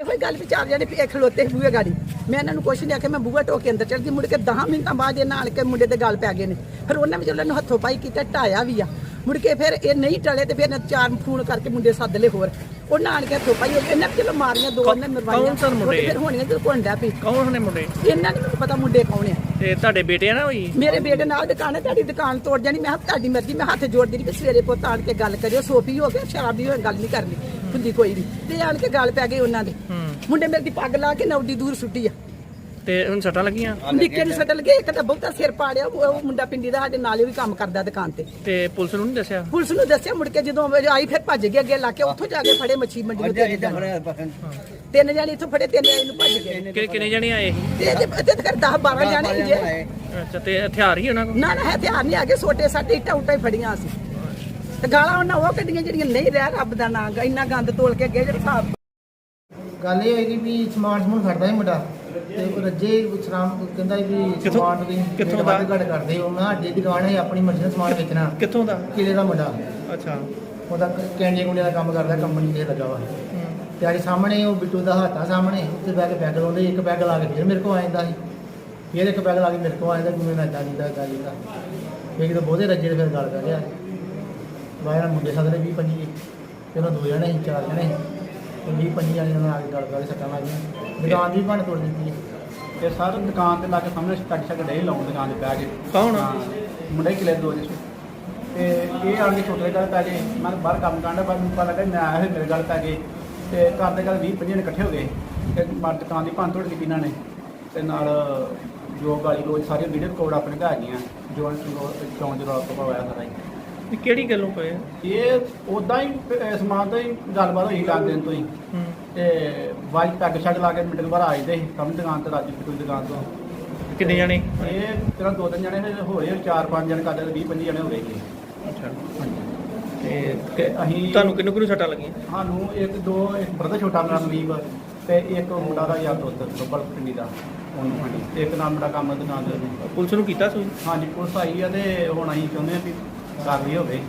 ਇਹੋ ਹੀ ਗੱਲ ਵੀ ਚਾਰ ਜਣੇ ਫੇਰ ਖਲੋਤੇ ਬੂਹੇ ਗਾੜੀ। ਮੈਂ ਇਹਨਾਂ ਨੂੰ ਕੁਛ ਨਹੀਂ ਆਖਿਆ ਮੈਂ ਬੂਹਾ ਟੋਕ ਕੇ ਅੰਦਰ ਚੜ ਗਈ ਮੁੜ ਕੇ 10 ਮਿੰਟਾਂ ਬਾਅਦ ਇਹ ਨਾਲ ਕੇ ਮੁੰਡੇ ਦੇ ਗੱਲ ਪੈ ਗਏ ਨੇ। ਫਿਰ ਉਹਨਾਂ ਵਿੱਚ ਉਹਨਾਂ ਨੂੰ ਹੱਥੋਂ ਪਾਈ ਕੀਤਾ ਢਾਇਆ ਵੀ ਆ। ਮੁੜ ਕੇ ਫਿਰ ਇਹ ਨਹੀਂ ਟਲੇ ਤੇ ਫਿਰ ਇਹਨਾਂ ਚਾਰ ਫੋਨ ਕਰਕੇ ਮੁੰਡੇ ਸੱਦ ਲਏ ਹੋਰ। ਉਹਨਾਂ ਆਣ ਕੇ ਹੱਥੋਂ ਪਾਈ ਇਹਨਾਂ ਵੀ ਚਲੋ ਮਾਰੀਆਂ ਦੋ ਉਹਨਾਂ ਮਰਵਾਈਆਂ। ਕੌਣ ਸਨ ਮੁੰਡੇ? ਉਹ ਤੇ ਫਿਰ ਹੋਣੀਆਂ ਜਦੋਂ ਕੋਂਡਾ ਪਈ। ਕੌਣ ਨੇ ਮੁੰਡੇ? ਇਹਨਾਂ ਨੂੰ ਪਤਾ ਮੁੰਡੇ ਕੌਣ ਆ। ਤੇ ਤੁਹਾਡੇ ਬੇਟੇ ਆ ਨਾ ਹੋਈ ਮੇਰੇ ਬੇਟੇ ਨਾਲ ਦੁਕਾਨ ਹੈ ਤੁਹਾਡੀ ਦੁਕਾਨ ਤੋੜ ਜਾਣੀ। ਮੈਂ ਤੁਹਾਡੀ ਮਰਜ਼ੀ ਮੈਂ ਹੱਥ ਜੋੜਦੀ ਰਹੀ ਵੀ ਸਵੇਰੇ ਪੁੱਤ ਆਣ ਕੇ ਗੱਲ ਕਰਿਓ ਸੋਫੀ ਹੋ ਗਿਆ ਸ਼ਰਾਬੀ ਹੋਏ ਗੱਲ ਨਹੀਂ ਕਰਨੀ। ਹੁੰਦੀ ਕੋਈ ਨਹੀਂ ਤੇ ਆਣ ਕੇ ਗੱਲ ਪੈ ਗਈ ਉਹਨਾਂ ਦੇ। ਮੁੰਡੇ ਮੇਰੇ ਦੀ ਪੱਗ ਲਾ ਕੇ ਨੌਡੀ ਦੂਰ ਸੁੱਟੀ ਆ। ਤੇ ਹੁਣ ਸੱਟਾਂ ਲੱਗੀਆਂ? ਨਿੱਕੇ ਨੂੰ ਸੱਟ ਲਗੇ ਇੱਕ ਤਾਂ ਬਹੁਤਾ ਸਿਰ ਪਾੜਿਆ ਉਹ ਮੁੰਡਾ ਪਿੰਡੀ ਦਾ ਸਾਡੇ ਨਾਲ ਵੀ ਕੰਮ ਕਰਦਾ ਦੁਕਾਨ ਤੇ। ਤੇ ਪੁਲਿਸ ਨੂੰ ਨਹੀਂ ਦੱਸਿਆ? ਪੁਲਿਸ ਨੂੰ ਦੱਸਿਆ ਮੁੜ ਕੇ ਜਦੋਂ ਆਈ ਫਿਰ ਭੱਜ ਗਿਆ ਅੱਗੇ ਲਾ ਕੇ ਉੱਥੋਂ ਜਾ ਕੇ ਫੜੇ ਮੱਛੀ ਮੰਡੀ ਨੂੰ ਤਿੰਨ ਜਾਣੇ। ਤਿੰਨ ਜਾਣੇ ਇੱਥੋਂ ਫੜੇ ਤਿੰਨ ਜਾਣੇ ਨੂੰ ਭੱਜ ਗਏ। ਕਿ ਕਿੰਨੇ ਜਣੇ ਆਏ ਤੇ ਤੇ ਕਰ 10 12 ਜਾਣੇ ਜੇ ਅੱਛਾ ਤੇ ਹਥਿਆਰ ਹੀ ਉਹਨਾਂ ਕੋਲ? ਨਾ ਨਾ ਹਥਿਆਰ ਨਹੀਂ ਆ ਗਏ ਛੋਟੇ ਸਾਡੇ ਇੱਟਾਂ ਉੱਟਾਂ ਹੀ ਫੜੀਆਂ ਸੀ ਤੇ ਗਾਲਾਂ ਉਹਨਾਂ ਉਹ ਕੱਢੀਆਂ ਜਿਹੜੀਆਂ ਨਹੀਂ ਰਹਿ ਰੱਬ ਦਾ ਨਾਂ ਇੰਨਾ ਗੰਦ ਤੋਲ ਕੇ ਅੱਗੇ ਜਿਹੜਾ ਹਿਸਾਬ ਗੱਲ ਇਹ ਹੋਏਗੀ ਵੀ ਸਮਾਨ ਸਮੂਨ ਖੜਦਾ ਸੀ ਮੁੰਡਾ ਤੇ ਉਹ ਰੱਜੇ ਸ਼ਰਾਮ ਕਹਿੰਦਾ ਵੀ ਕਿੱਥੋਂ- ਸਮਾਨ ਕਿੱਥੋਂ ਦਾ? ਘੱਟ ਕਰਦੇ ਹੋ ਮੈਂ ਅੱਡੇ ਦੀ ਦੁਕਾਨ ਹੈ ਆਪਣੀ ਮਰਜ਼ੀ ਨਾਲ ਸਮਾਨ ਵੇਚਣਾ। ਕਿੱਥੋਂ ਦਾ? ਕਿਲੇ ਦਾ ਮੁੰਡਾ। ਅੱਛਾ। ਉਹਦਾ ਕੈਂਡੀ ਕੁੰਡੇ ਦਾ ਕੰਮ ਕਰਦਾ ਕੰਪਨੀ ਤੇ ਲੱਗਾ ਵਾ। ਤੇ ਆੜੀ ਸਾਹਮਣੇ ਉਹ ਬਿੱਟੂ ਦਾ ਹੱਥ ਆ ਸਾਹਮਣੇ ਉੱਤੇ ਬੈਗ ਬੈਗ ਲਾਉਂਦੇ ਇੱਕ ਬੈਗ ਲਾ ਕੇ ਫਿਰ ਮੇਰੇ ਕੋਲ ਆ ਜਾਂਦਾ ਸੀ। ਫਿਰ ਇੱਕ ਬੈਗ ਲਾ ਕੇ ਮੇਰੇ ਕੋਲ ਆ ਜਾਂਦਾ ਕਿਵੇਂ ਨਾ ਇਦਾਂ ਜਿੱਦਾਂ ਇਦਾਂ ਜਿੱਦਾਂ ਫਿਰ ਕਿਤੇ ਬਹੁਤੇ ਰੱਜੇ ਤੇ ਫਿਰ ਗੱਲ ਕਰ ਲਿਆ। ਬਾਹਰ ਮੁੰਡੇ ਸਾਹਮਣੇ 20 25 ਤੇ ਉਹਨਾਂ ਦੋ ਜਣੇ ਸੀ ਚਾਰ ਜਣੇ ਤੇ 20 25 ਜਣੇ ਨਾਲ ਆ ਕੇ ਗੱਲ ਕਰ ਸੱਟਾਂ ਲੱਗ ਗਈਆਂ ਦੁਕਾਨ ਵੀ ਭੰਨ ਤੋੜ ਦਿੱਤੀ ਤੇ ਸਰ ਦੁਕਾਨ ਤੇ ਲਾ ਕੇ ਸਾਹਮਣੇ ਟੱਕ ਛੱਕ ਡੇ ਲਾਉਣ ਦੁਕਾਨ ਤੇ ਬਹਿ ਕੇ। ਕੌਣ? ਮੁੰਡੇ ਕਿਲੇ ਦੋ ਜਿਸ ਤੇ ਇਹ ਆਣ ਕੇ ਛੋਟੇ ਦੇ ਗੱਲ ਪੈ ਗਏ। ਮੈਂ ਬਾਹਰ ਕੰਮ ਕਰਦਾ ਬਾਅਦ ਮੈਨੂੰ ਪਤਾ ਲੱਗਾ ਮੈਂ ਆਇਆ ਹੋਇਆ ਮੇਰੇ ਗੱਲ ਪੈ ਗਏ। ਤੇ ਘਰ ਦੇ ਗੱਲ 20 25 ਜਣੇ ਇਕੱਠੇ ਹੋ ਗਏ। ਤੇ ਮਾਰ ਦੁਕਾਨ ਦੀ ਭੰਨ ਤੋੜ ਕੀਤੀ ਇਹਨਾਂ ਨੇ। ਤੇ ਨਾਲ ਜੋ ਗਾਲੀ ਲੋਚ ਸਾਰੀਆਂ ਵੀਡੀਓ ਰਿਕਾਰਡ ਆਪਣੇ ਘਰ ਆ ਗਈਆਂ। ਜੋ ਦੇ ਰੌਲਾ ਤੋਂ ਹੋਇਆ ਸਾਰਾ ਹੀ। ਇਹ ਕਿਹੜੀ ਗੱਲੋਂ ਪਏ ਆ? ਇਹ ਉਦਾਂ ਹੀ ਅਹ, ਸਮਾਨ ਤੋਂ ਹੀ ਗੱਲਬਾਤ ਹੋਈ ਲੱਗ ਦਿਨ ਤੋਂ ਹੀ। ਹੂੰ। ਤੇ ਵਾਈਟ ਪੈਗ ਛੱਡ ਲਾ ਕੇ ਮਿੰਟ ਬਾਅਦ ਆਏ ਦੇ ਕੰਮ ਦੁਕਾਨ ਤੇ ਰਾਜੂ ਦੀ ਦੁਕਾਨ ਤੋਂ। ਕਿੰਨੇ ਜਣੇ? ਇਹ ਤੇਰਾ ਦੋ ਤਿੰਨ ਜਣੇ ਫਿਰ ਹੋਏ ਚਾਰ ਪੰਜ ਜਣੇ ਕਰਦੇ 20 25 ਜਣੇ ਹੋ ਗਏ ਜੀ। ਅੱਛਾ। ਤੇ ਅਸੀਂ ਤੁਹਾਨੂੰ ਕਿੰਨੂੰ ਕਿੰਨੂੰ ਸੱਟਾਂ ਲੱਗੀਆਂ? ਸਾਨੂੰ ਇੱਕ ਦੋ ਇੱਕ ਬਰਦਰ ਛੋਟਾ ਮੇਰਾ ਮਲੀਬ ਤੇ ਇੱਕ ਮੁੰਡਾ ਦਾ ਯਾਰ ਦੋਸਤ ਬੱਬਲ ਪਿੰਡੀ ਦਾ। ਉਹਨੂੰ ਹਾਂਜੀ ਤੇ ਇੱਕ ਨਾਮ ਮੇਰਾ ਕੰਮ ਦੁਕਾਨ ਦੇ। ਨੇ ਪੁਲਿਸ ਨੂੰ ਕੀਤਾ ਸੂਈ ਹਾਂਜੀ ਪੁਲਿਸ ਆਈ ਆ ਤੇ ਹੁਣ ਅਸੀਂ ਚਾਹੁੰਦੇ ਆ ਵੀ caminho hein?